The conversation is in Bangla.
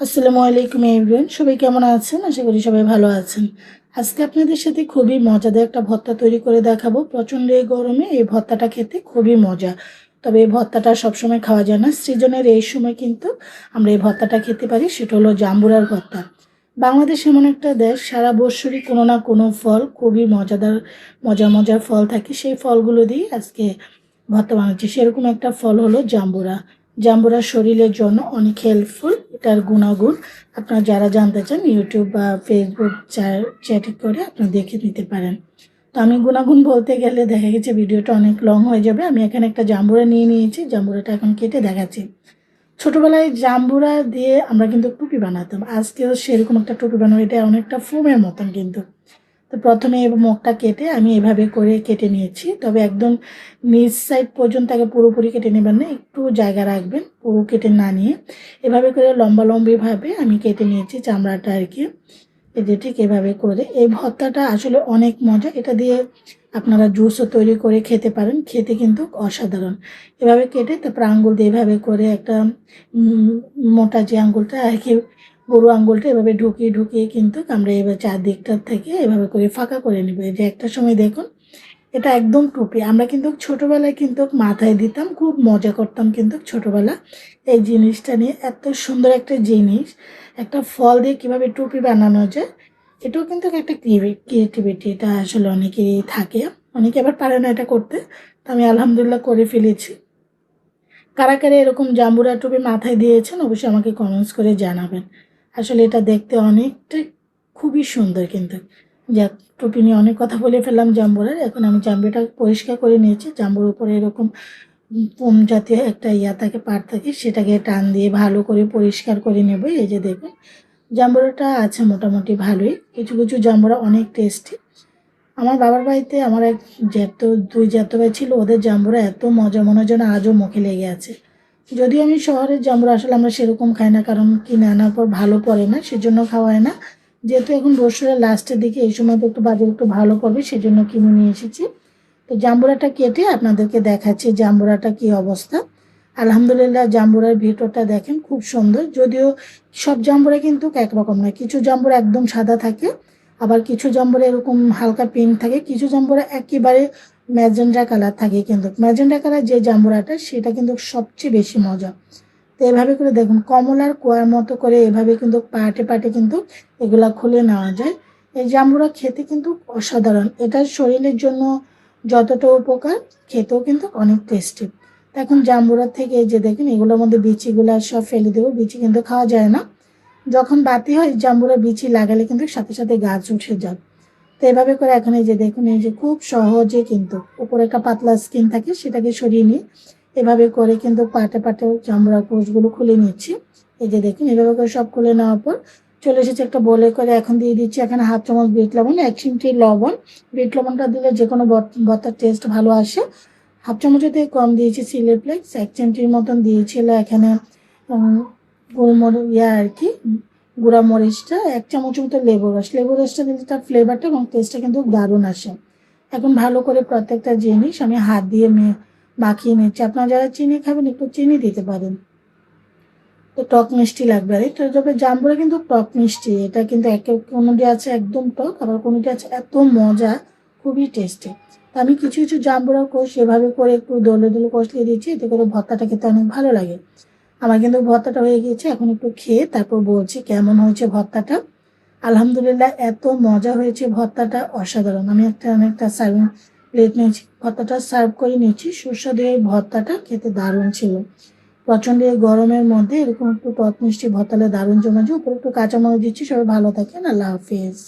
আসসালামু আলাইকুম এভরিওয়ান, সবাই কেমন আছেন? আশা করি সবাই ভালো আছেন। আজকে আপনাদের সাথে খুবই মজাদার একটা ভর্তা তৈরি করে দেখাবো। প্রচণ্ড এই গরমে এই ভর্তাটা খেতে খুবই মজা। তবে এই ভর্তাটা সবসময় খাওয়া যায় না। সৃজনের এই সময় কিন্তু আমরা এই ভর্তাটা খেতে পারি, সেটা হলো জাম্বুরার ভর্তা। বাংলাদেশ এমন একটা দেশ, সারা বছরই কোনো না কোনো ফল, খুবই মজাদার মজার মজার ফল থাকে। সেই ফলগুলো দিয়ে আজকে ভর্তা বানাচ্ছি। সেরকম একটা ফল হলো জাম্বুরা। জাম্বুরা শরীরের জন্য অনেক হেল্পফুল এটার গুণাগুণ আপনারা যারা জানতে চান ইউটিউব বা ফেসবুক চ্যাট করে আপনারা দেখে নিতে পারেন। তো আমি গুণাগুণ বলতে গেলে দেখা গেছে ভিডিওটা অনেক লং হয়ে যাবে। আমি এখানে একটা জাম্বুরা নিয়ে নিয়েছি, জাম্বুরাটা এখন কেটে দেখাচ্ছি। ছোটোবেলায় জাম্বুরা দিয়ে আমরা কিন্তু টুপি বানাতাম। আজকেও সেরকম একটা টুপি বানাবো, এটা অনেকটা ফোমের মতন কিন্তু। তো প্রথমে মুখটা কেটে আমি এভাবে করে কেটে নিয়েছি। তবে একদম নিচ সাইড পর্যন্ত আগে পুরোপুরি কেটে নেবেন না, একটু জায়গা রাখবেন পুরো কেটে না নিয়ে। এভাবে করে লম্বা লম্বিভাবে আমি কেটে নিয়েছি চামড়াটা আর কি। যে ঠিক এভাবে করে। এই ভর্তাটা আসলে অনেক মজা, এটা দিয়ে আপনারা জুসও তৈরি করে খেতে পারেন, খেতে কিন্তু অসাধারণ। এভাবে কেটে তারপর আঙ্গুল দিয়ে এভাবে করে একটা মোটা যে আঙ্গুলটা আর কি গরু আঙ্গুলটা এভাবে ঢুকিয়ে ঢুকিয়ে কিন্তু আমরা এবার চারদিকটার থেকে এভাবে করে ফাঁকা করে নেব। যে একটা সময় দেখুন, এটা একদম টুপি। আমরা কিন্তু ছোটোবেলায় কিন্তু মাথায় দিতাম, খুব মজা করতাম কিন্তু ছোটোবেলা এই জিনিসটা নিয়ে। এত সুন্দর একটা জিনিস, একটা ফল দিয়ে কীভাবে টুপি বানানো যায়, এটাও কিন্তু একটা ক্রিয়েটিভিটি। এটা আসলে অনেকেরই থাকে, অনেকে আবার পারে না এটা করতে। তো আমি আলহামদুলিল্লাহ করে ফেলেছি। কারা কারা এরকম জাম্বুরা টুপি মাথায় দিয়েছেন, অবশ্যই আমাকে কমেন্টস করে জানাবেন। আসলে এটা দেখতে অনেকটাই খুবই সুন্দর কিন্তু। যাক টুপি নিয়ে অনেক কথা বলে ফেললাম জাম্বুরার, এখন আমি জাম্বুটা পরিষ্কার করে নিয়েছি। জাম্বুর উপরে এরকম পোম জাতীয় একটা ইয়া থাকে পাট থাকে, সেটাকে টান দিয়ে ভালো করে পরিষ্কার করে নেব। এই যে দেখুন, জাম্বুরাটা আছে মোটামুটি ভালোই। কিছু কিছু জাম্বুরা অনেক টেস্টি। আমার বাবার বাড়িতে আমার এক জ্যাঠ দুই জ্যাঠ ভাই ছিল, ওদের জাম্বুরা এত মজা মনে যেন আজও মুখে লেগে আছে। যদিও আমি শহরের জাম্বুরা আসলে আমরা সেরকম খাই না, কারণ কিনে আনার পর ভালো পড়ে না, সেজন্য খাওয়ায় না। যেহেতু এখন বছরের লাস্টের দিকে, এই সময় তো একটু বাজার একটু ভালো পড়বে, সেজন্য কিনে নিয়ে এসেছি। তো জাম্বুরাটা কেটে আপনাদেরকে দেখাচ্ছি, জাম্বুরাটা কি অবস্থা। আলহামদুলিল্লাহ, জাম্বুরার ভিতরটা দেখেন, খুব সুন্দর। যদিও সব জাম্বুরা কিন্তু একরকম নয়। কিছু জাম্বুরা একদম সাদা থাকে, আবার কিছু জাম্বুরা এরকম হালকা পিঙ্ক থাকে, কিছু জাম্বুরা একেবারে ম্যাজেন্ডা কালার থাকে কিন্তু। ম্যাজেন্ডা কালার যে জাম্বুরাটা, সেটা কিন্তু সবচেয়ে বেশি মজা। তো এভাবে করে দেখুন, কমলার কোয়ার মতো করে এভাবে কিন্তু পাটে পাটে কিন্তু এগুলা খুলে নেওয়া যায়। এই জাম্বুরা খেতে কিন্তু অসাধারণ। এটা শরীরের জন্য যতটা উপকার, খেতেও কিন্তু অনেক টেস্টি এখন জাম্বুরা থেকে যে দেখুন, এগুলোর মধ্যে বিচিগুলো সব ফেলে দেবো, বিচি কিন্তু খাওয়া যায় না। যখন বাতি হয়, জাম্বুরা বিচি লাগালে কিন্তু সাথে সাথে গাছ উঠে যায়। তো এভাবে করে এখন এই যে দেখুন, এই যে খুব সহজে কিন্তু উপরে একটা পাতলা স্কিন থাকে সেটাকে সরিয়ে নিয়ে এভাবে করে কিন্তু পাটে পাটে জাম্বুরা কোষগুলো খুলে নিচ্ছি। এই যে দেখুন, এভাবে করে সব খুলে নেওয়ার পর চলে এসেছে একটা বলে করে এখন দিয়ে দিচ্ছি এখানে হাফ চামচ বিট লবণ, এক চিমটি লবণ। বিট লবণটা দিলে যে কোনো ভর্তার টেস্ট ভালো আসে। হাফ চামচের থেকে কম দিয়েছি সিলে ফ্লেক্স এক চিমটির মতন দিয়েছিল এখানে গোলমরিচ ইয়া আর কি গুঁড়া মরিচটা, এক চামচ মতো লেবু রস। লেবু রসটা দিলে তার ফ্লেভারটা এবং টেস্টটা কিন্তু দারুণ আসে। এখন ভালো করে প্রত্যেকটা জিনিস আমি হাত দিয়ে মাখিয়ে নিচ্ছি। আপনারা যারা চিনি খাবেন, একটু চিনি দিতে পারেন। তো টক মিষ্টি লাগবে। আর তো তবে জাম্বুরা কিন্তু টক মিষ্টি। এটা কিন্তু এক, কোনোটি আছে একদম টক, আবার কোনোটি আছে এত মজা, খুবই টেস্টি তো আমি কিছু কিছু জাম্বুরা কোষ এভাবে করে একটু দলে দলে কষলিয়ে দিচ্ছি, এতে করে ভর্তাটা খেতে অনেক ভালো লাগে। আমার কিন্তু ভর্তাটা হয়ে গিয়েছে, এখন একটু খেয়ে তারপর বলছি কেমন হয়েছে ভর্তাটা। আলহামদুলিল্লাহ, এত মজা হয়েছে ভর্তাটা, অসাধারণ। আমি একটা অনেকটা সার্ভিং প্লেট নিয়েছি, ভর্তাটা সার্ভ করে নিয়েছি, সুস্বাদু এই ভর্তাটা খেতে দারুণ ছিল। প্রচণ্ড এই গরমের মধ্যে এরকম একটু টক মিষ্টি ভর্তালে দারুণ জমেছে, উপরে একটু কাঁচামরিচ দিচ্ছি, সবাই ভালো থাকেন, আল্লাহ হাফিজ।